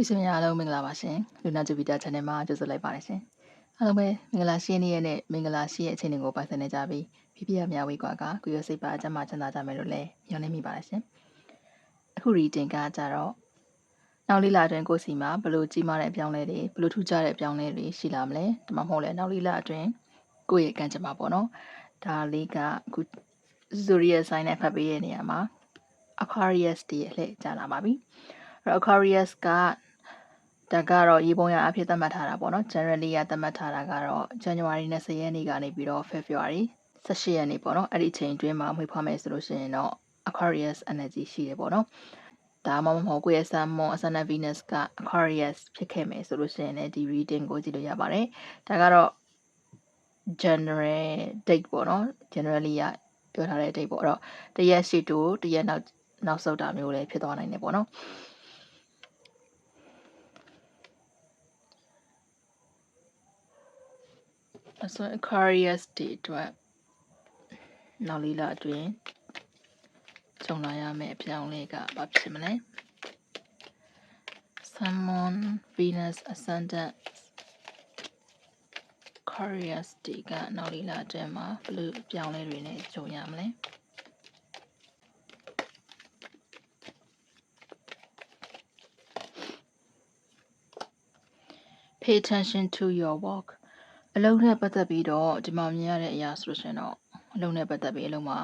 မိတ်ဆွေများအားလုံးမင်္ဂလာပါရှင်လူနာဂျူပီတာ channel မှာကြိုဆိုလိုက်ပါတယ်ရှင်အားလုံးပဲမင်္ဂလာရှိနေ့ရက်နဲ့မင်္ဂလာရှိရဲ့အချိန်တွေကိုပိုင်ဆိုင်နေကြပြီးပြပြများဝေးကွာကကိုရစိတ်ပါအကျမချမ်းသာကြမယ်လို့လည်းညွှန်နေမိပါတယ်ရှင်အခု reading ကကြတော့နောက်လေးလအတွင်းကိုစီမှာဘလို့ကြီးမားတဲ့အပြောင်းလဲတွေဘလို့ထူးခြားတဲ့အပြောင်းလဲတွေရှိလာမလဲဒါမှမဟုတ်လဲနောက်လေးလအတွင်းကိုယ့်ရဲ့ကံကြမ္မာပေါ့နော်ဒါလေးကအခု zodiac sign နဲ့ဖတ်ပေးတဲ့နေရာမှာ Aquarius တည်းရဲ့လှည့်ကြလာပါပြီအဲ့တော့ Aquarius က ဒါကတော့ရေပုံရအဖြစ်သတ်မှတ်ထားတာပေါ့နော် generally ကသတ်မှတ်ထားတာကတော့ January 20ရက်နေ့ကနေပြီးတော့ February 18ရက်နေ့ပေါ့နော်အဲ့ဒီချိန်တွင်းမှာမွေးဖွားမယ်ဆိုလို့ရှိရင်တော့ Aquarius energy ရှိတယ်ပေါ့နော်ဒါမှမဟုတ်ကိုယ့်ရဲ့ Sun Moon Ascendant Venus က Aquarius ဖြစ်ခဲ့မယ်ဆိုလို့ရှိရင်လည်းဒီ reading ကိုကြည့်လို့ရပါတယ်ဒါကတော့ general date ပေါ့နော် generally ကပြောထားတဲ့ date ပေါ့အဲ့တော့တရက်ရှိတူတရက်နောက်နောက်ဆုတ်တာမျိုးလည်းဖြစ်သွားနိုင်တယ်ပေါ့နော် အဆို Aquarius တွေအတွက်နောက်လေးလအတွင်းကြုံလာရမယ့်အပြောင်းလဲကဘာဖြစ်မလဲ Sun Moon Venus Ascendant Aquarius တွေကနောက်လေးလအတွင်းမှာဘယ်လိုအပြောင်းလဲတွေနဲ့ကြုံရမလဲ pay attention to your work အလုံးနဲ့ပတ်သက်ပြီးတော့ဒီမှာမြင်ရတဲ့အရာဆိုလို့ရှိရင်တော့အလုံးနဲ့ပတ်သက်ပြီးအလုံးမှာ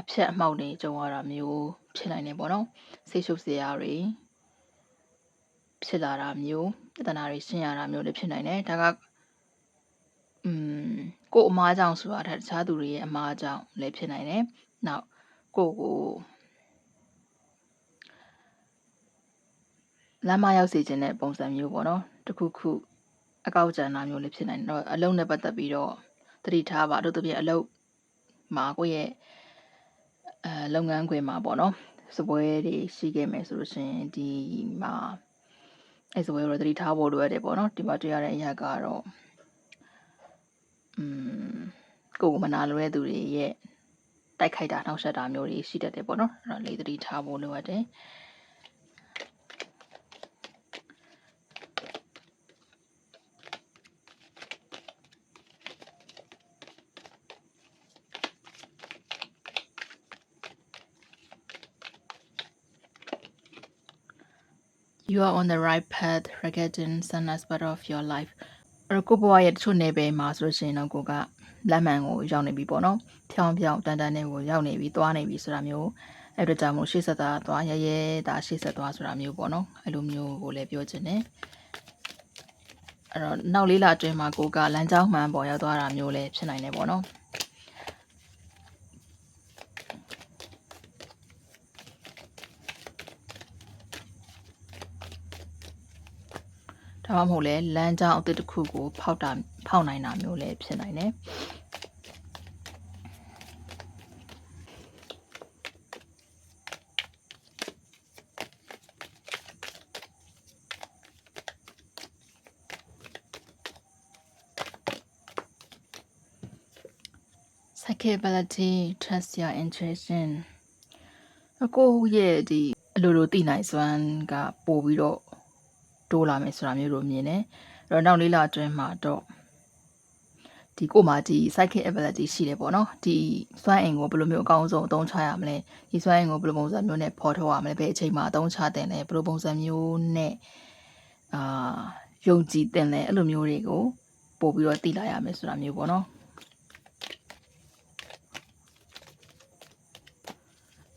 အဖြတ်အမှောက်တွေကြုံရတာမျိုးဖြစ်နိုင်တယ်ပေါ့နော်ဆိတ်ရှုပ်စရာတွေဖြစ်လာတာမျိုးပြဿနာတွေရှင်းရတာမျိုးတွေဖြစ်နိုင်တယ်ဒါကอืมကို့အမားကြောင့်ဆိုတာတခြားသူတွေရဲ့အမားကြောင့်လည်းဖြစ်နိုင်တယ်နောက်ကို့ကိုလမ်းမရောက်စေခြင်းတဲ့ပုံစံမျိုးပေါ့နော်တခုခု အကောက်ကြံတာမျိုးလည်းဖြစ်နိုင်တယ်တော့အလုံးနဲ့ပတ်သက်ပြီးတော့သတိထားပါတို့တပြည့်အလုံးမှာကိုယ့်ရဲ့အဲလုပ်ငန်းခွင်မှာပေါ့နော်စပွဲတွေရှိခဲ့မယ်ဆိုလို့ရှိရင်ဒီမှာအဲစပွဲကိုသတိထားဖို့လိုရတယ်ပေါ့နော်ဒီမှာတွေ့ရတဲ့အရာကတော့อืมကိုယ်ကမနာလိုတဲ့သူတွေရဲ့တိုက်ခိုက်တာနှောက်ယှက်တာမျိုးတွေရှိတတ်တယ်ပေါ့နော်အဲ့တော့လေသတိထားဖို့လိုရတယ် you are on the right path regarding some aspect of your life အဲ့တော့ကိုဘွားရဲ့တချို့နယ်ပယ်မှာဆိုလို့ရှိရင်တော့ကိုကလမ်းမှန်ကိုရောက်နေပြီပေါ့နော်ဖြောင်းဖြောင်းတန်တန်နဲ့ကိုရောက်နေပြီသွားနေပြီဆိုတာမျိုးအဲ့ဒါကြောင့်မို့ရှေ့ဆက်သားသွားရဲရဲဒါရှေ့ဆက်သွားဆိုတာမျိုးပေါ့နော်အဲ့လိုမျိုးကိုလည်းပြောချင်တယ်အဲ့တော့နောက်လေးလအတွင်းမှာကိုကလမ်းကြောင်းမှန်ပေါ်ရောက်သွားတာမျိုးလည်းဖြစ်နိုင်တယ်ပေါ့နော် ဒါမှမဟုတ်လဲလမ်းကြောင်းအသစ်တစ်ခုကိုဖောက်တာဖောက်နိုင်တာမျိုးလည်းဖြစ်နိုင်တယ် psychability trust your intuition အကိုရဲ့ဒီအလိုလိုသိနိုင်စွမ်းကပို့ပြီးတော့ တိုးလာမယ်ဆိုတာမျိုးလိုမြင်တယ်အဲ့တော့နောက်လေးလအတွင်းမှာတော့ဒီကိုမှဒီ psychic ability ရှိတယ်ပေါ့နော်ဒီစွမ်းအင်ကိုဘယ်လိုမျိုးအကောင်းဆုံးအသုံးချရမလဲဒီစွမ်းအင်ကိုဘယ်လိုပုံစံမျိုးနဲ့ဖော်ထုတ်ရမလဲဘယ်အချိန်မှာအသုံးချတင်လဲဘယ်လိုပုံစံမျိုးနဲ့အာယုံကြည်တင်လဲအဲ့လိုမျိုးတွေကိုပို့ပြီးတော့သိလာရမယ်ဆိုတာမျိုးပေါ့နော်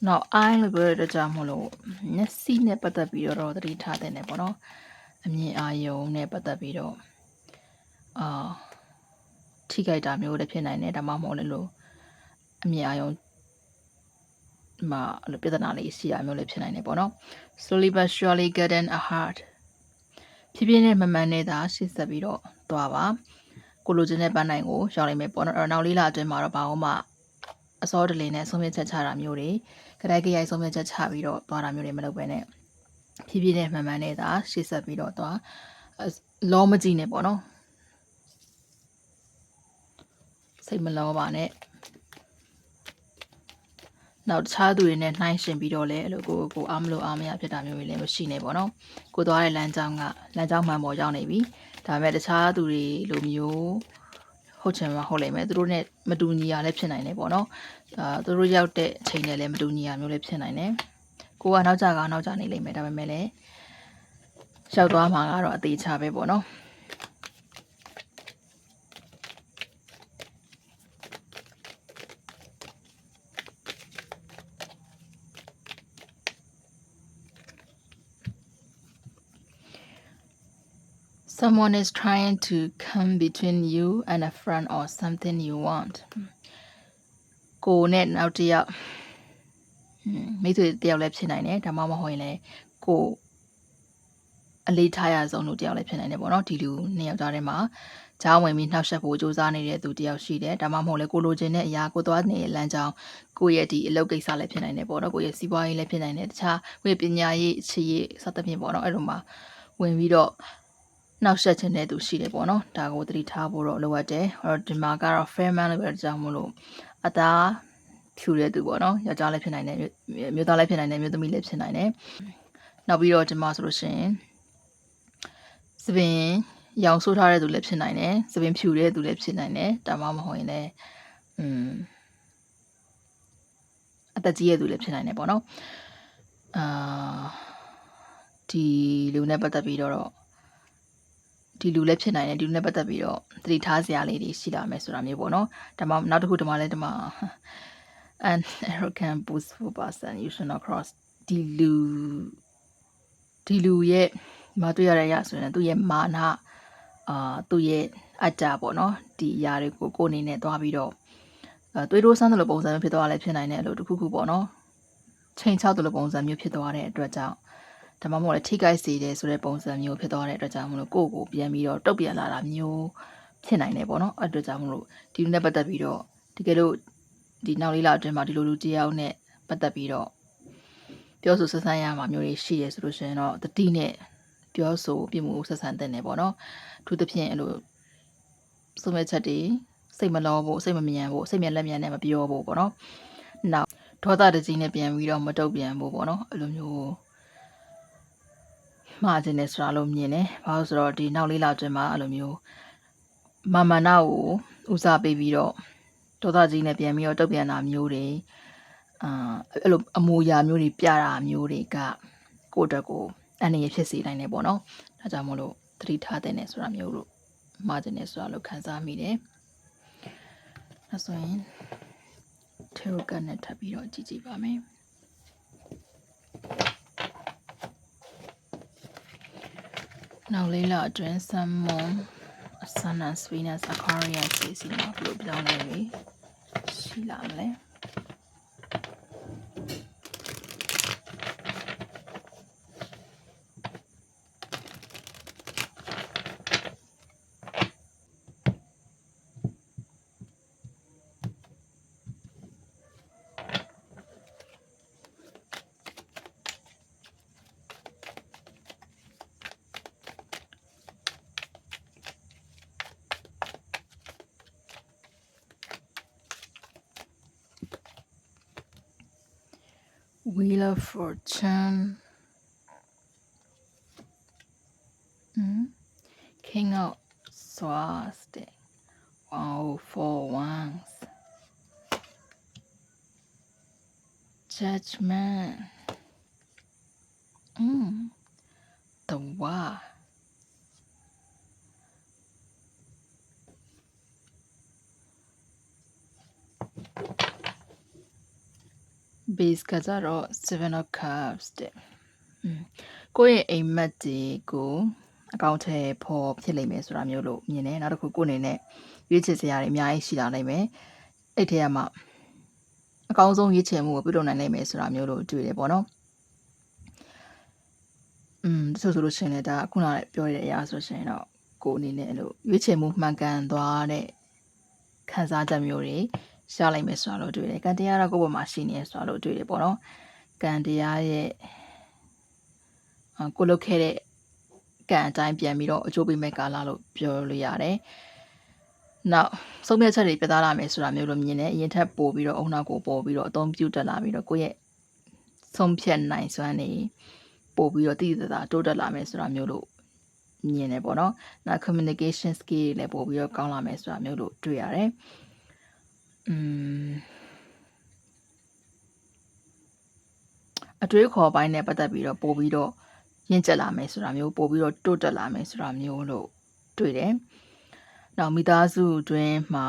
နောက် I လို့ပြောတဲ့ကြောင့်မလို့မျက်စိနဲ့ပတ်သက်ပြီးတော့သတိထားတဲ့ねပေါ့နော် အမြင်အာရုံနဲ့ပတ်သက်ပြီးတော့အာထိခိုက်တာမျိုးလည်းဖြစ်နိုင်တယ်ဒါမှမဟုတ်လည်းလို့အမြင်အာရုံမှာအဲ့လိုပြဿနာလေးရှိရမျိုးလည်းဖြစ်နိုင်တယ်ပေါ့နော် slowly but surely getting a heart ဖြည်းဖြည်းနဲ့မမှန်နဲ့သာရှေ့ဆက်ပြီးတော့သွားပါကိုလိုချင်တဲ့ပန်းနိုင်ကိုရောက်နိုင်မယ်ပေါ့နော်အဲ့တော့နောက်လေးလအတွင်းမှာတော့ဘာမှအစောတလင်နဲ့ဆုံးဖြတ်ချက်ချတာမျိုးတွေကြိုက်ကြိုက်ဆုံးဖြတ်ချက်ချပြီးတော့သွားတာမျိုးတွေမလုပ်ဘဲနဲ့ ဖြည်းဖြည်းနဲ့မှန်မှန်နဲ့သာရှေ့ဆက်ပြီးတော့သွားလောမကြည့်နဲ့ပေါ့နော်စိတ်မလောပါနဲ့နောက်တခြားသူတွေနဲ့နှိုင်းယှဉ်ပြီးတော့လည်းအဲ့လိုကိုကိုအားမလို့အားမရဖြစ်တာမျိုးတွေလည်းမရှိနေပေါ့နော်ကိုသွားတဲ့လမ်းကြောင်းကလမ်းကြောင်းမှန်ပေါ်ရောက်နေပြီဒါပေမဲ့တခြားသူတွေလိုမျိုးဟုတ်ချင်မှဟုတ်လိမ့်မယ်သူတို့နဲ့မတူညီရလည်းဖြစ်နိုင်တယ်ပေါ့နော်အာသူတို့ရောက်တဲ့အချိန်နဲ့လည်းမတူညီရမျိုးလည်းဖြစ်နိုင်တယ် ကိုကနောက်ကြကနောက်ကြနေလိမ့်မယ်ဒါပေမဲ့လည်းရောက်သွားမှာကတော့အသေးချပဲပေါ့နော် Someone is trying to come between you and a friend or something you want. ကိုနဲ့နောက်တစ်ယောက်ဟွန်း မိတ်ဆွေတစ်ယောက်လည်းဖြစ်နိုင်တယ်ဒါမှမဟုတ်ရင်လည်းကိုအလေးထားရဆုံးလို့တစ်ယောက်လည်းဖြစ်နိုင်တယ်ပေါ့နော်ဒီလူနှစ်ယောက်ကြားထဲမှာဂျားဝင်ပြီးနှောက်ယှက်ဖို့စူးစမ်းနေတဲ့သူတစ်ယောက်ရှိတယ်ဒါမှမဟုတ်လည်းကိုလိုချင်တဲ့အရာကိုသွားနေတဲ့လမ်းကြောင်းကိုယ့်ရဲ့ဒီအလုပ်ကိစ္စလည်းဖြစ်နိုင်တယ်ပေါ့နော်ကိုယ့်ရဲ့စီးပွားရေးလည်းဖြစ်နိုင်တယ်တခြားကိုယ့်ရဲ့ပညာရေးအခြေရေးစသဖြင့်ပေါ့နော်အဲ့လိုမှာဝင်ပြီးတော့နှောက်ယှက်ခြင်းတဲ့သူရှိတယ်ပေါ့နော်ဒါကိုသတိထားဖို့တော့လိုအပ်တယ်အဲ့တော့ဒီမှာကတော့ fair man လို့ပြောတဲ့ကြောင့်မလို့အသား ဖြူတဲ့သူပေါ့နော်ယောက်ျားလည်းဖြစ်နိုင်တယ်မြို့မြို့သားလည်းဖြစ်နိုင်တယ်မြို့သမီးလည်းဖြစ်နိုင်တယ်နောက်ပြီးတော့ဒီမှာဆိုလို့ရှိရင်သပင်ရောင်ဆိုးထားတဲ့သူလည်းဖြစ်နိုင်တယ်သပင်ဖြူတဲ့သူလည်းဖြစ်နိုင်တယ်ဒါမှမဟုတ်ရင်လည်းอืมအသက်ကြီးတဲ့သူလည်းဖြစ်နိုင်တယ်ပေါ့နော်အာဒီလူနဲ့ပတ်သက်ပြီးတော့ဒီလူလည်းဖြစ်နိုင်တယ်ဒီလူနဲ့ပတ်သက်ပြီးတော့သတိထားစရာလေးတွေရှိလာမယ်ဆိုတာမျိုးပေါ့နော်ဒါမှနောက်တစ်ခုဒီမှာလည်းဒီမှာ an arrogant boastful person you should not cross ဒီလူဒီလူရဲ့မတွေ့ရတဲ့အရာဆိုရင်သူ့ရဲ့မာနအာသူ့ရဲ့အတ္တပေါ့နော်ဒီအရာတွေကိုကိုယ်အနေနဲ့သွားပြီးတော့အဲသွေးတိုးဆန်းတယ်လို့ပုံစံမျိုးဖြစ်သွားတာလည်းဖြစ်နိုင်တယ်လို့တစ်ခုခုပေါ့နော်ချိန်ချောက်တယ်လို့ပုံစံမျိုးဖြစ်သွားတဲ့အတွက်ကြောင့်ဒါမှမဟုတ်လည်းထိခိုက်စေတယ်ဆိုတဲ့ပုံစံမျိုးဖြစ်သွားတဲ့အတွက်ကြောင့်မလို့ကိုယ့်ကိုပြန်ပြီးတော့တုတ်ပြန်လာတာမျိုးဖြစ်နိုင်တယ်ပေါ့နော်အဲ့အတွက်ကြောင့်မလို့ဒီလူနဲ့ပတ်သက်ပြီးတော့တကယ်လို့ ဒီနောက်လေးလအတွင်းမှာဒီလိုလူတစ်ယောက်နဲ့ပတ်သက်ပြီးတော့ပြောဆိုဆက်ဆံရမှာမျိုးတွေရှိရဆိုလို့ရှိရင်တော့တတိနဲ့ပြောဆိုပြမှုဆက်ဆံတဲ့နေပေါ့နော်အထူးသဖြင့်အဲ့လိုစုံမဲ့ချက်တွေစိတ်မလောဖို့စိတ်မမြန်ဖို့စိတ်မြန်လက်မြန်နဲ့မပြောဖို့ပေါ့နော်နောက်ဒေါသတကြီးနဲ့ပြန်ပြီးတော့မတုတ်ပြန်ဖို့ပေါ့နော်အဲ့လိုမျိုးမှားခြင်းနဲ့ဆိုတာလို့မြင်တယ်။ဘာလို့ဆိုတော့ဒီနောက်လေးလအတွင်းမှာအဲ့လိုမျိုးမာမနာကိုဦးစားပေးပြီးတော့ ဒေါသကြီးနဲ့ပြန်ပြီးတော့တုတ်ပြန်တာမျိုးတွေအာအဲ့လိုအမူအရာမျိုးတွေပြတာမျိုးတွေကကိုယ့်အတွက်ကိုအနေရဖြစ်စေနိုင်တယ်ပေါ့နော်။ဒါကြောင့်မို့လို့သတိထားတဲ့နဲ့ဆိုတာမျိုးလို့မှားခြင်းနဲ့ဆိုတာလို့ခံစားမိတယ်။ဒါဆိုရင်ထေရကနဲ့ထပ်ပြီးတော့ကြည့်ကြည့်ပါမယ်။ Now Leila အတွင်း Salmon Ascendant Venus Aquarius စီစီမှာဘယ်လိုပြောင်းလဲပြီရှိလာမလဲ Wheel of Fortune mm. King of Swords Wow four wands Judgment. Mm. The War base ကကြတော့ seven of cups တဲ့ကိုယ့်ရဲ့အိမ်မက်တွေကိုအကောင့်ထဲပေါ်ဖြစ်လိမ့်မယ်ဆိုတာမျိုးလို့မြင်တယ်နောက်တစ်ခုကိုယ်အနေနဲ့ရွေးချယ်စရာတွေအများကြီးရှိလာနိုင်မယ်အဲ့ထဲမှာအကောင်းဆုံးရွေးချယ်မှုကိုပြုလုပ်နိုင်လိမ့်မယ်ဆိုတာမျိုးလို့တွေ့တယ်ပေါ့နော်อืมဆိုဆိုလို့ရှိရင်လည်းဒါခုနကပြောရတဲ့အရာဆိုရှင်တော့ကိုယ်အနေနဲ့အဲ့လိုရွေးချယ်မှုမှန်ကန်သွားတဲ့ခံစားချက်မျိုးတွေ ရလိုက်မယ်ဆိုတာလို့တွေ့တယ်။ကံတရားတော့ကိုယ့်ဘက်မှာရှိနေဆိုတာလို့တွေ့တယ်ပေါ့နော်။ကံတရားရဲ့ကိုလုတ်ခဲ့တဲ့ကံအတိုင်းပြန်ပြီးတော့အကျိုးပေးမဲ့ကာလလို့ပြောလို့ရတယ်။နောက်ဆုံးဖြတ်ချက်တွေပြသလာမယ်ဆိုတာမျိုးလိုမြင်တယ်အရင်ထက်ပိုပြီးတော့အုံနောက်ကိုပိုပြီးတော့အသုံးပြုတက်လာပြီးတော့ကိုယ့်ရဲ့ဆုံးဖြတ်နိုင်စွမ်းနေပိုပြီးတော့တည်တည်တာတိုးတက်လာမယ်ဆိုတာမျိုးလို့မြင်တယ်ပေါ့နော်။နောက် communication skill တွေလည်းပိုပြီးတော့ကောင်းလာမယ်ဆိုတာမျိုးလို့တွေ့ရတယ်။ อืมအတွေးခေါ်ပိုင်းနဲ့ပတ်သက်ပြီးတော့ပိုပြီးတော့ရင့်ကျက်လာမယ်ဆိုတာမျိုးပိုပြီးတော့တိုးတက်လာမယ်ဆိုတာမျိုးလို့တွေ့တယ်။နောက်မိသားစုတွင်မှာ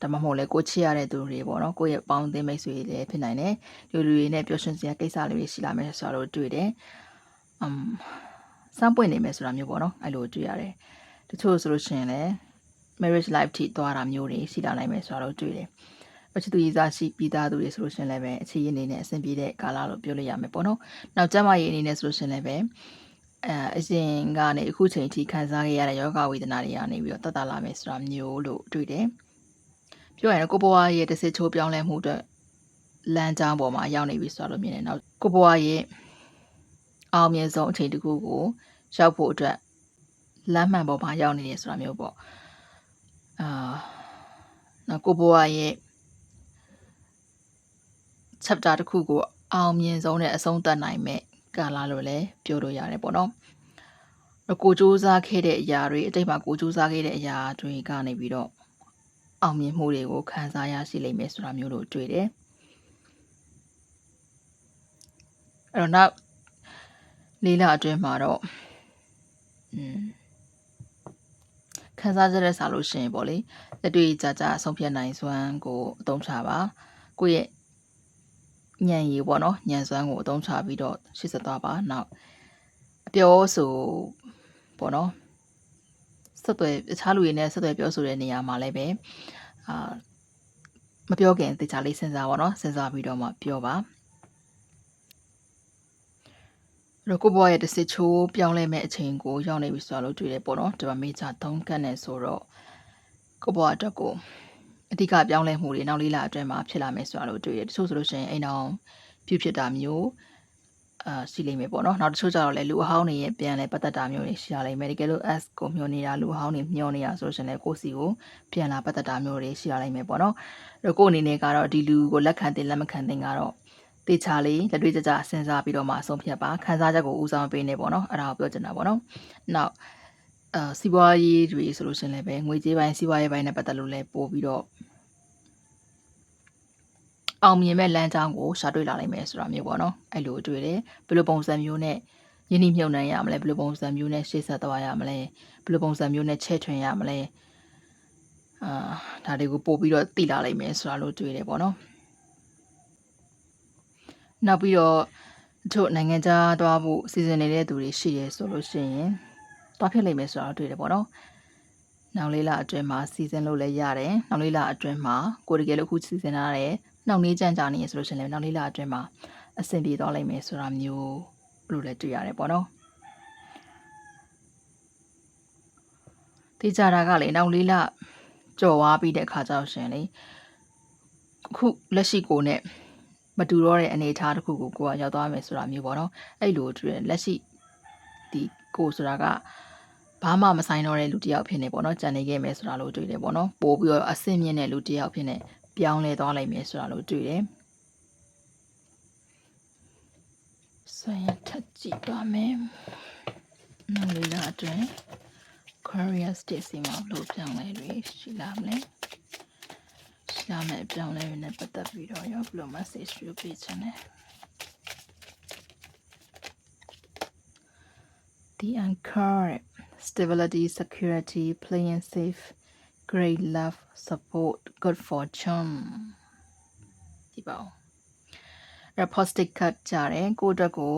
ဒါမှမဟုတ်လေကိုချစ်ရတဲ့သူတွေပေါ့နော်ကိုယ့်ရဲ့ပေါင်းသင်းမိတ်ဆွေတွေလည်းဖြစ်နိုင်တယ်လူလူတွေနဲ့ပျော်ရွှင်စရာကိစ္စလေးတွေရှိလာမယ်ဆိုတာလို့တွေ့တယ်။အမ်စမ်းပွင့်နေမယ်ဆိုတာမျိုးပေါ့နော်အဲ့လိုတွေ့ရတယ်။တချို့ဆိုလို့ရှိရင်လည်း marriage life ထိသွားတာမျိုးတွေရှိလာနိုင်မယ်ဆိုတာလို့တွေ့တယ်။ပချတူရေးစားရှိပြီးသားသူတွေဆိုလို့ရှိရင်လည်းပဲအခြေရင်းနေနဲ့အဆင်ပြေတဲ့ကာလလို့ပြောလို့ရမယ်ပေါ့နော်။နောက်ကျမရေးအနေနဲ့ဆိုလို့ရှိရင်လည်းပဲအဲအရင်ကနေအခုချိန်ထိခံစားခဲ့ရတဲ့ယောဂဝေဒနာတွေကနေပြီးတော့တက်တာလာမယ်ဆိုတာမျိုးလို့တွေ့တယ်။ပြောရရင်ကိုဘွားရဲ့တစ်စစ်ချိုးပြောင်းလဲမှုအတွက်လမ်းကြောင်းပေါ်မှာရောက်နေပြီဆိုတော့မြင်တယ်။နောက်ကိုဘွားရဲ့အောင်မြင်ဆုံးအချိန်တစ်ခုကိုရောက်ဖို့အတွက်လမ်းမှန်ပေါ်မှာရောက်နေတယ်ဆိုတာမျိုးပေါ့။ အာနောက်ကိုဘွားရဲ့ chapter တစ်ခုကိုအောင်မြင်ဆုံးနဲ့အဆုံးသတ်နိုင်မဲ့ကာလလို့လည်းပြောလို့ရတယ်ပေါ့နော်။ကိုစူးစမ်းခဲ့တဲ့အရာတွေအတိတ်မှာကိုစူးစမ်းခဲ့တဲ့အရာတွေကနေပြီးတော့အောင်မြင်မှုတွေကိုခံစားရရှိလိမ့်မယ်ဆိုတာမျိုးလို့တွေ့တယ်။အဲ့တော့နောက်လေးလအတွင်းမှာတော့อืม ခံစားကြတဲ့စာလို့ရှိရင်ပေါ့လေလက်တွေ့ကြကြဆုံးဖြတ်နိုင်စွမ်းကိုအသုံးချပါကိုယ့်ရဲ့ညံရည်ပေါ့နော်ညံစွမ်းကိုအသုံးချပြီးတော့ရှေ့ဆက်သွားပါနောက်အပြောဆိုပေါ့နော်ဆက်သွယ်တခြားလူတွေနဲ့ဆက်သွယ်ပြောဆိုတဲ့နေရာမှာလည်းပဲအာမပြောခင်တေချာလေးစဉ်းစားပါတော့စဉ်းစားပြီးတော့မှပြောပါအဲ့ တော့ကိုဘွားရဲ့တစ်စစ်ချိုးပြောင်းလဲမဲ့အချိန်ကိုရောက်နေပြီဆိုတော့တွေ့တယ်ပေါ့နော်ဒီမှာမေဂျာ3ကတ်နဲ့ဆိုတော့ကိုဘွားအတွက်ကိုအဓိကပြောင်းလဲမှုတွေနောက်လေးလအတွင်းမှာဖြစ်လာမယ်ဆိုတာလို့တွေ့ရတယ်တချို့ဆိုလို့ရှိရင်အိမ်အောင်ပြုဖြစ်တာမျိုးအာရှိလိမ့်မယ်ပေါ့နော်နောက်တချို့ကျတော့လည်းလူအဟောင်းတွေရဲ့ပြန်လဲပတ်သက်တာမျိုးတွေရှိရလိမ့်မယ်တကယ်လို့ S ကိုမျှော်နေတာလူအဟောင်းတွေမျှော်နေတာဆိုလို့ရှိရင်လည်းကိုယ့်စီကိုပြန်လာပတ်သက်တာမျိုးတွေရှိရလိမ့်မယ်ပေါ့နော်အဲ့တော့ကိုယ့်အနေနဲ့ကတော့ဒီလူကိုလက်ခံတင်လက်မခံတင်ကတော့ တေချာလေးလက်တွေ့ကြကြစဉ်းစားပြီးတော့မှအဆုံးဖြတ်ပါခံစားချက်ကိုဦးဆောင်ပေးနေပေါ့နော်အဲ့ဒါကိုပြောချင်တာပေါ့နော်နောက်အာစီးပွားရေးတွေဆိုလို့ရှိရင်လည်းပဲငွေကြေးပိုင်းစီးပွားရေးပိုင်းနဲ့ပတ်သက်လို့လည်းပို့ပြီးတော့အောင်မြင်မဲ့လမ်းကြောင်းကိုရှာတွေ့လာနိုင်မယ်ဆိုတာမျိုးပေါ့နော်အဲ့လိုတွေ့တယ်ဘယ်လိုပုံစံမျိုးနဲ့ယင်းနှိမ့်နှံရမလဲဘယ်လိုပုံစံမျိုးနဲ့ရှေ့ဆက်သွားရမလဲဘယ်လိုပုံစံမျိုးနဲ့ချဲ့ထွင်ရမလဲအာဒါတွေကိုပို့ပြီးတော့သိလာနိုင်မယ်ဆိုတာလို့တွေ့တယ်ပေါ့နော် နောက်ပြီးတော့တို့နိုင်ငံခြားသွားဖို့စီစဉ်နေတဲ့သူတွေရှိရဲဆိုလို့ရှိရင်သွားဖြစ်လိမ့်မယ်ဆိုတာတွေ့တယ်ပေါ့နော်နောက်လေးလအတွင်းမှာစီစဉ်လို့လည်းရတယ်နောက်လေးလအတွင်းမှာကိုတကယ်လို့အခုစီစဉ်ထားတဲ့နှောင့်နှေးကြမ်းကြာနေရဆိုလို့ရှိရင်လည်းနောက်လေးလအတွင်းမှာအဆင်ပြေသွားလိမ့်မယ်ဆိုတာမျိုးလို့လည်းတွေ့ရတယ်ပေါ့နော်တေးကြတာကလေနောက်လေးလကြော်ဝါပြီးတဲ့အခါကျတော့ရှင်လေခုလက်ရှိကိုနဲ့ မတူတော့တဲ့အနေအထားတစ်ခုကိုကိုကရောက်သွားမယ်ဆိုတာမျိုးပေါ့နော်အဲ့လိုလက်ရှိဒီကိုဆိုတာကဘာမှမဆိုင်တော့တဲ့လူတစ်ယောက်ဖြစ်နေပေါ့နော်ကြံနေခဲ့မယ်ဆိုတာလို့တွေ့တယ်ပေါ့နော်ပို့ပြီးတော့အဆင့်မြင့်တဲ့လူတစ်ယောက်ဖြစ်နေပြောင်းလဲသွားလိုက်မယ်ဆိုတာလို့တွေ့တယ်ဆိုရင်ထပ်ကြည့်ပါမယ်နောက်လေးလာအတွင်း Korea State စီမှာဘလို့ပြောင်းလဲတွေရှိလာမလဲ ရှိလာမယ်ပြောင်းလဲတွေနဲ့ပတ်သက်ပြီးတော့ရောဘလို့ message တွေပေးချင်တယ် The anchor stability security playing safe great love support good fortune ဒီပေါ့ repostic card ကြတယ်ကိုအတွက်ကို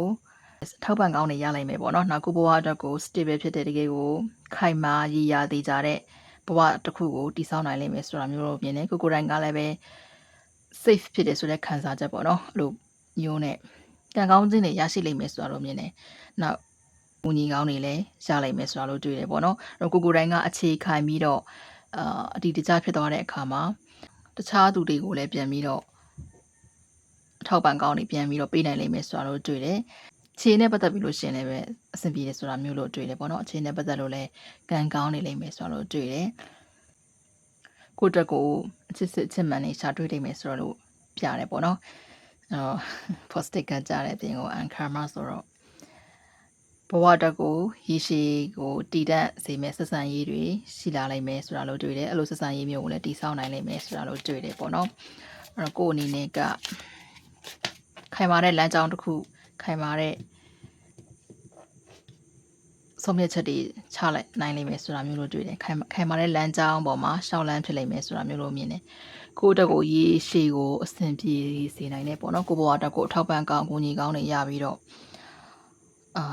ထောက်ပံ့ကောင်းနေရနိုင်မယ်ပေါ့နော်နောက်ကိုဘဝအတွက်ကို stable ဖြစ်တဲ့တကယ်ကိုခိုင်မာရည်ရသေးကြတဲ့ ဘဝတစ်ခုကိုတည်ဆောက်နိုင်လိမ့်မယ်ဆိုတာမျိုးလို့မြင်တယ်ကိုကိုတိုင်းကလည်းပဲ safe ဖြစ်တယ်ဆိုတဲ့ခံစားချက်ပေါ့နော်အဲ့လိုမျိုးနဲ့ကံကောင်းခြင်းတွေရရှိလိမ့်မယ်ဆိုတာလို့မြင်တယ်နောက်မူညီကောင်းတွေလည်းရလိမ့်မယ်ဆိုတာလို့တွေ့တယ်ပေါ့နော်အဲ့ကိုကိုတိုင်းကအခြေခံပြီးတော့အာအတီတကျဖြစ်သွားတဲ့အခါမှာတခြားသူတွေကိုလည်းပြန်ပြီးတော့အထောက်ပံ့ကောင်းနေပြန်ပြီးတော့ပေးနိုင်လိမ့်မယ်ဆိုတာလို့တွေ့တယ် ခြေနဲ့ပတ်သက်ပြီးလို့ရှင်လည်းပဲအဆင်ပြေတယ်ဆိုတာမျိုးလို့တွေ့တယ်ပေါ့နော်အခြေနဲ့ပတ်သက်လို့လည်းကံကောင်းနေလိမ့်မယ်ဆိုတာလို့တွေ့တယ်ကိုယ့်အတွက်ကိုအချစ်စစ်အချစ်မှန်နေရှာတွေ့နိုင်မယ်ဆိုတော့လို့ပြရတယ်ပေါ့နော်အဲ့တော့ positive ကကြတဲ့အပြင်ကို ankarma ဆိုတော့ဘဝတက်ကိုရေရှည်ကိုတည်တတ်စေမဲ့ဆက်ဆံရေးတွေရှိလာနိုင်မယ်ဆိုတာလို့တွေ့တယ်အဲ့လိုဆက်ဆံရေးမျိုးကိုလည်းတည်ဆောက်နိုင်နိုင်မယ်ဆိုတာလို့တွေ့တယ်ပေါ့နော်အဲ့တော့ကိုယ့်အနေနဲ့ကခိုင်မာတဲ့လမ်းကြောင်းတစ်ခု ခိုင်မာတဲ့ဆုံးဖြတ်ချက်တွေချလိုက်နိုင်လိမ့်မယ်ဆိုတာမျိုးလို့တွေ့တယ်ခိုင်ခိုင်မာတဲ့လမ်းကြောင်းပေါ်မှာရှောက်လန်းဖြစ်လိမ့်မယ်ဆိုတာမျိုးလို့မြင်တယ်ကိုယ့်အတွက်ကိုရေရှည်ကိုအဆင်ပြေစေနိုင်တယ်ပေါ့နော်ကိုယ့်ဘဝအတွက်ကိုအထောက်ပံ့ကောင်းကိုညီကောင်းတွေရပြီးတော့အာ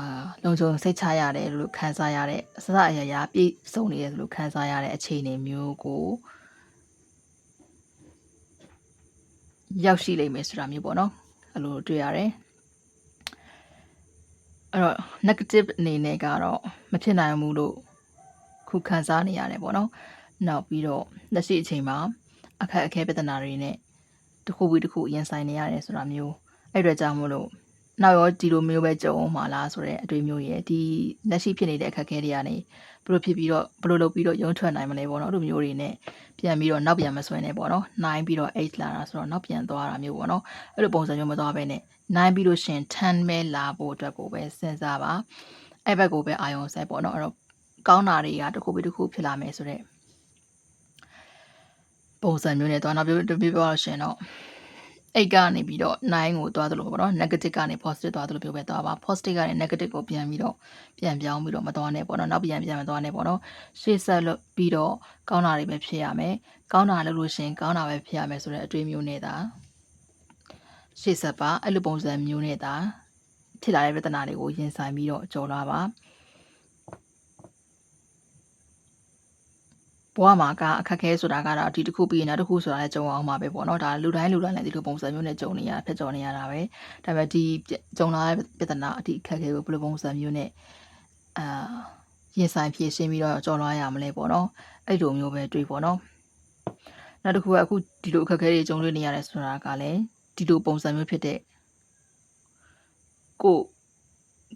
လုံခြုံစိတ်ချရတယ်လို့ခံစားရတဲ့အစအရာရာပြည့်စုံနေတယ်လို့ခံစားရတဲ့အခြေအနေမျိုးကိုရောက်ရှိလိမ့်မယ်ဆိုတာမျိုးပေါ့နော်အဲ့လိုတွေ့ရတယ် အဲ့တော့ negative အနေနဲ့ကတော့မဖြစ်နိုင်ဘူးလို့ခုခံစားနေရတယ်ပေါ့နော်နောက်ပြီးတော့လက်ရှိအချိန်မှာအခက်အခဲပြဿနာတွေနဲ့တစ်ခုပြီးတစ်ခုရင်ဆိုင်နေရတယ်ဆိုတာမျိုးအဲ့အတွက်ကြောင့်မို့လို့နောက်ရောဒီလိုမျိုးပဲကြုံမှာလားဆိုတဲ့အတွေ့မျိုးရဲ့ဒီလက်ရှိဖြစ်နေတဲ့အခက်အခဲတွေကနေဘယ်လိုဖြစ်ပြီးတော့ဘယ်လိုလုပ်ပြီးတော့ရုံးထွက်နိုင်မလဲပေါ့နော်အဲ့လိုမျိုးတွေနဲ့ပြန်ပြီးတော့နောက်ပြန်မဆွဲနဲ့ပေါ့နော်နိုင်ပြီးတော့ age လာတာဆိုတော့နောက်ပြန်သွားတာမျိုးပေါ့နော်အဲ့လိုပုံစံမျိုးမသွားဘဲနဲ့ နိုင်ပြီးလို့ရှင်10ပဲလာဖို့အတွက်ကိုပဲစဉ်းစားပါအဲ့ဘက်ကိုပဲအာရုံစိုက်ပေါ့နော်အဲ့တော့ကောင်းတာတွေကတစ်ခုပြီးတစ်ခုဖြစ်လာမယ်ဆိုတော့ပုံစံမျိုးနဲ့သွားနောက်ပြီးပြပြောလို့ရှင်တော့8ကနေပြီးတော့9ကိုသွားသလိုပေါ့နော် negative ကနေ positive သွားသလိုပြောပဲသွားပါ positive ကနေ negative ကိုပြန်ပြီးတော့ပြန်ပြောင်းပြီးတော့မသွားနဲ့ပေါ့နော်နောက်ပြန်ပြန်မသွားနဲ့ပေါ့နော်ရှေ့ဆက်လို့ပြီးတော့ကောင်းတာတွေပဲဖြစ်ရမယ်ကောင်းတာလုပ်လို့ရှင်ကောင်းတာပဲဖြစ်ရမယ်ဆိုတဲ့အတွေးမျိုးနဲ့ဒါ ရှေ့ဆက်ပါအဲ့လိုပုံစံမျိုးနဲ့ဒါဖြစ်လာတဲ့ပြဿနာတွေကိုရင်ဆိုင်ပြီးတော့ကြော်လာပါဘဝမှာကအခက်ခဲဆိုတာကတော့ဒီတစ်ခုပြီးရင်နောက်တစ်ခုဆိုတာလည်းကြုံအောင်မှာပဲပေါ့နော်ဒါလူတိုင်းလူတိုင်းလည်းဒီလိုပုံစံမျိုးနဲ့ကြုံနေရဖက်ကြော်နေရတာပဲဒါပေမဲ့ဒီကြုံလာတဲ့ပြဿနာအတိအခက်ခဲကိုဘယ်လိုပုံစံမျိုးနဲ့အာရင်ဆိုင်ဖြေရှင်းပြီးတော့ကြော်လွှားရမလဲပေါ့နော်အဲ့လိုမျိုးပဲတွေးပေါ့နော်နောက်တစ်ခုကအခုဒီလိုအခက်ခဲတွေကြုံတွေ့နေရတယ်ဆိုတာကလည်း ဒီလိုပုံစံမျိုးဖြစ်တဲ့ကို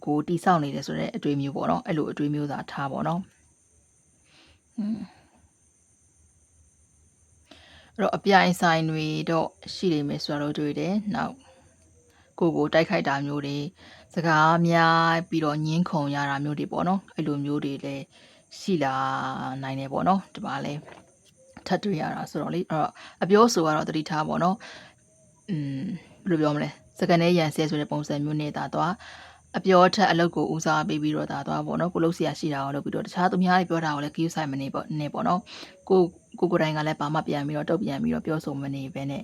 ကိုတိဆောက်နေတယ်ဆိုတဲ့အတွေ့မျိုးပေါ့နော်အဲ့လိုအတွေ့မျိုးသာထားပေါ့နော်อืมအဲ့တော့အပြိုင်ဆိုင်တွေတော့ရှိနေမယ်ဆိုတော့တွေ့တယ်နောက်ကိုကိုတိုက်ခိုက်တာမျိုးတွေစကားများပြီးတော့ညင်းခုန်ရတာမျိုးတွေပေါ့နော်အဲ့လိုမျိုးတွေလည်းရှိလာနိုင်တယ်ပေါ့နော်ဒီမှာလည်းထပ်တွေ့ရတာဆိုတော့လေအဲ့တော့အပြောဆိုကတော့တတိထားပေါ့နော် อืมဘယ်လိုပြောမလဲစကန်နဲ့ရန်ဆဲဆိုတဲ့ပုံစံမျိုးနဲ့ဒါတော့အပြောထက်အလုပ်ကိုဦးစားပေးပြီးတော့ဒါသွားပေါ့နော်ကိုလုပ်စီရရှိတာကိုလုပ်ပြီးတော့တခြားသူများတွေပြောတာကိုလည်း queue ဆိုင်မနေပေါ့နေပေါ့နော်ကိုကိုကိုတိုင်ကလည်းဘာမှပြန်ပြီးတော့တုတ်ပြန်ပြီးတော့ပြောဆိုမနေဘဲနဲ့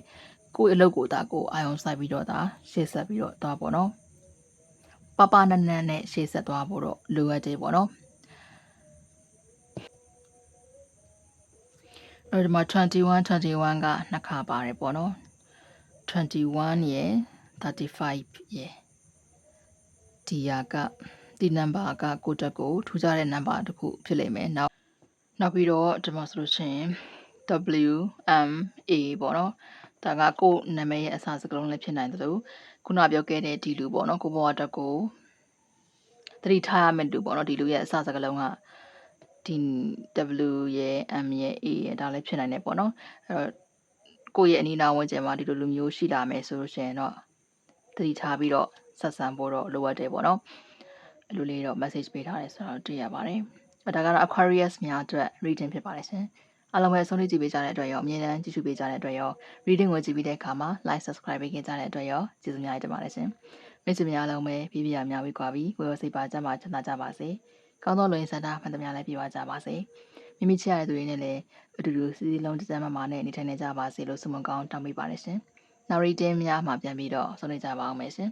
ကိုအလုပ်ကိုဒါကိုအာယုံဆိုင်ပြီးတော့ဒါရှေ့ဆက်ပြီးတော့သွားပေါ့နော်ပပနနနဲ့ရှေ့ဆက်သွားဖို့တော့လိုအပ်တယ်ပေါ့နော်အဲ့ဒီမှာ21 21ကနှစ်ခါပါတယ်ပေါ့နော် 21ရယ်35ရယ်ဒီယာကဒီနံပါတ်ကကိုတက်ကိုထူးခြားတဲ့နံပါတ်တစ်ခုဖြစ်လိမ့်မယ်နောက်နောက်ပြီးတော့ဒီမှာဆိုလို့ရှိရင် W M A ပေါ့နော်ဒါကကိုနာမည်ရဲ့အစားစကလုံးလည်းဖြစ်နိုင်တယ်လို့ခုနပြောခဲ့တဲ့ဒီလူပေါ့နော်ကိုဘဝတက်ကိုတတိထားရမယ့်လူပေါ့နော်ဒီလူရဲ့အစားစကလုံးကဒီ W ရဲ့ M ရဲ့ A ရဲ့ဒါလည်းဖြစ်နိုင်တယ်ပေါ့နော်အဲ့တော့ ကိုယ့်ရဲ့အနီးနားဝန်းကျင်မှာဒီလိုလူမျိုးရှိလာမယ်ဆိုလို့ရှိရင်တော့တတိထားပြီးတော့ဆက်ဆံဖို့တော့လိုအပ်တယ်ပေါ့နော်အဲ့လိုလေးတော့ message ပေးထားတယ်ဆိုတော့တွေ့ရပါတယ်ဒါကတော့ Aquarius များအတွက် reading ဖြစ်ပါတယ်ရှင်အားလုံးပဲအဆုံးထိကြည့်ပေးကြတဲ့အတွက်ရောအမြဲတမ်းကြည့်ရှုပေးကြတဲ့အတွက်ရော reading ကိုကြည့်ပြီးတဲ့အခါမှာ like subscribe ပေးကြတဲ့အတွက်ရောကျေးဇူးများတင်ပါတယ်ရှင်မိတ်ဆွေများအားလုံးပဲပြည့်ပြည့်များဝေးကွာပြီးဝေဝစိတ်ပါကြမှာချမ်းသာကြပါစေကောင်းသောလူရင်းစံတာမှန်သမျှလည်းပြည့်ဝကြပါစေ မိမိချစ်ရတဲ့သူတွေနဲ့လည်းအတူတူစီစီလုံးတစ်စမ်းမမနဲ့နေထိုင်နေကြပါစေလို့ဆုမွန်ကောင်းတောင်းပေးပါတယ်ရှင်နောက် reading များမှာပြန်ပြီးတော့ဆုံးနေကြပါအောင်မယ်ရှင်